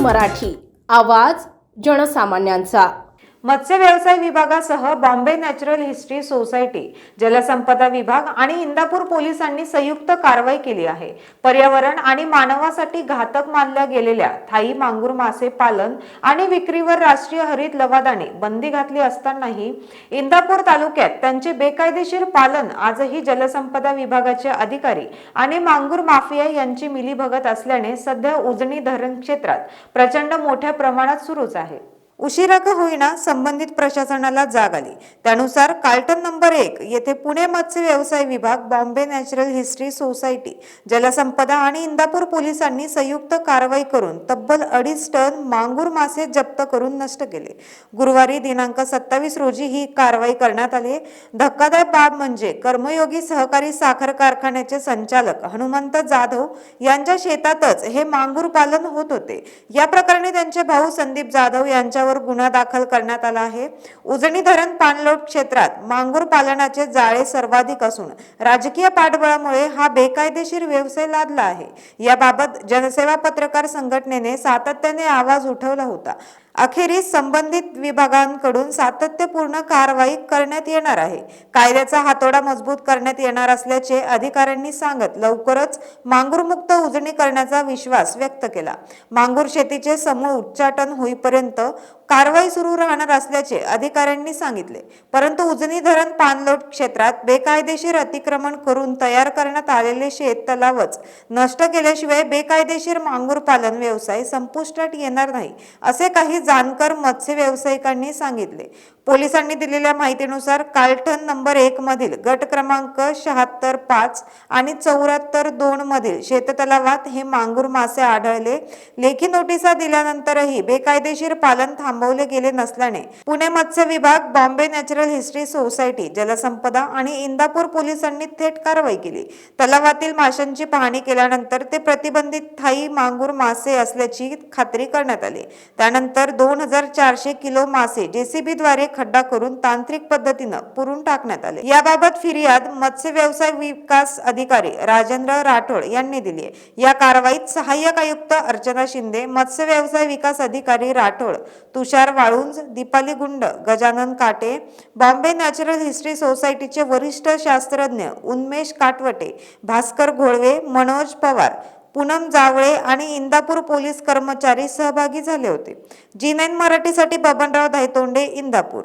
मराठी आवाज जनसामान्यांचा. मत्स्य व्यवसाय विभागासह बॉम्बे नॅचरल हिस्ट्री सोसायटी जलसंपदा विभाग आणि इंदापूर पोलिसांनी संयुक्त कारवाई केली आहे. पर्यावरण आणि मानवासाठी घातक मानल्या गेलेल्या थाई मांगूर मासे पालन आणि विक्रीवर राष्ट्रीय हरित लवादाने बंदी घातली असतानाही इंदापूर तालुक्यात त्यांचे बेकायदेशीर पालन आजही जलसंपदा विभागाचे अधिकारी आणि मांगूर माफिया यांची मिलीभगत असल्याने सध्या उजनी धरण क्षेत्रात प्रचंड मोठ्या प्रमाणात सुरूच आहे. उशिरा का होईना संबंधित प्रशासनाला जाग आली. त्यानुसार कार्टन नंबर एक येथे पुणे मत्स्य व्यवसाय विभाग बॉम्बे नॅचरल हिस्ट्री सोसायटी जलसंपदा आणि इंदापूर पोलिसांनी संयुक्त कारवाई करून तब्बल अडीच टन मांगूर मासे जप्त करून नष्ट केले. गुरुवारी दिनांक सत्तावीस रोजी ही कारवाई करण्यात आली. धक्कादायक बाब म्हणजे कर्मयोगी सहकारी साखर कारखान्याचे संचालक हनुमंत जाधव यांच्या शेतातच हे मांगूर पालन होत होते. या प्रकरणी त्यांचे भाऊ संदीप जाधव यांच्या यांच्यावर गुन्हा दाखल करण्यात आला आहे. उजनी धरण पाणलोट क्षेत्रात मांगूर पालनाचे जाळे सर्वाधिक असून राजकीय पाठबळामुळे हा बेकायदेशीर व्यवसाय लादला आहे. याबाबत जनसेवा पत्रकार संघटनेने सातत्याने आवाज उठवला होता. अखेरीस संबंधित विभागांकडून सातत्यपूर्ण कारवाई करण्यात येणार आहे. कायद्याचा हातोडा मजबूत करण्यात येणार असल्याचे अधिकाऱ्यांनी सांगत लवकरच मांगूरमुक्त उजणी करण्याचा विश्वास व्यक्त केला. मांगूर शेतीचे समूळ उच्चाटन होईपर्यंत कारवाई सुरू राहणार असल्याचे अधिकाऱ्यांनी सांगितले. परंतु उजनी धरण पाणलोट क्षेत्रात बेकायदेशीर अतिक्रमण करून तयार करण्यात आलेले शेत तलावच नष्ट केल्याशिवाय बेकायदेशीर मांगूर पालन व्यवसाय संपुष्टात येणार नाही असे काही जानकर मत्स्य व्यावसायिकांनी सांगितले. पोलिसांनी दिलेल्या माहितीनुसार कालठण नंबर एक मधील गट क्रमांक शहात्तर पाच आणि चौऱ्याहत्तर दोन मधील शेततलावात हे मांगूर मासे आढळले. लेखी नोटिसा दिल्यानंतरही बेकायदेशीर पालन थांबवले गेले नसल्याने पुणे मत्स्य विभाग बॉम्बे नॅचरल हिस्ट्री सोसायटी जलसंपदा आणि इंदापूर पोलिसांनी थेट कारवाई केली. तलावातील माशांची पाहणी केल्यानंतर ते प्रतिबंधित थाई मांगूर मासे असल्याची खात्री करण्यात आली. त्यानंतर दोन हजार चारशे किलो मासे जेसीबीद्वारे खड्डा करून तांत्रिक पद्धतीनं पुरून टाकण्यात आले. याबाबत फिर्याद मत्स्य व्यवसाय विकास अधिकारी राजेंद्र राठोड यांनी दिली आहे. या कारवाईत सहाय्यक आयुक्त अर्चना शिंदे मत्स्य व्यवसाय विकास अधिकारी राठोड तुषार वाळुंज दीपाली गुंड गजानन काटे बॉम्बे नॅचरल हिस्ट्री सोसायटीचे वरिष्ठ शास्त्रज्ञ उन्मेश काटवटे भास्कर घोळवे मनोज पवार पूनम जावळे आणि इंदापूर पोलीस कर्मचारी सहभागी झाले होते. जी नाईन मराठीसाठी बबनराव धायतोंडे इंदापूर.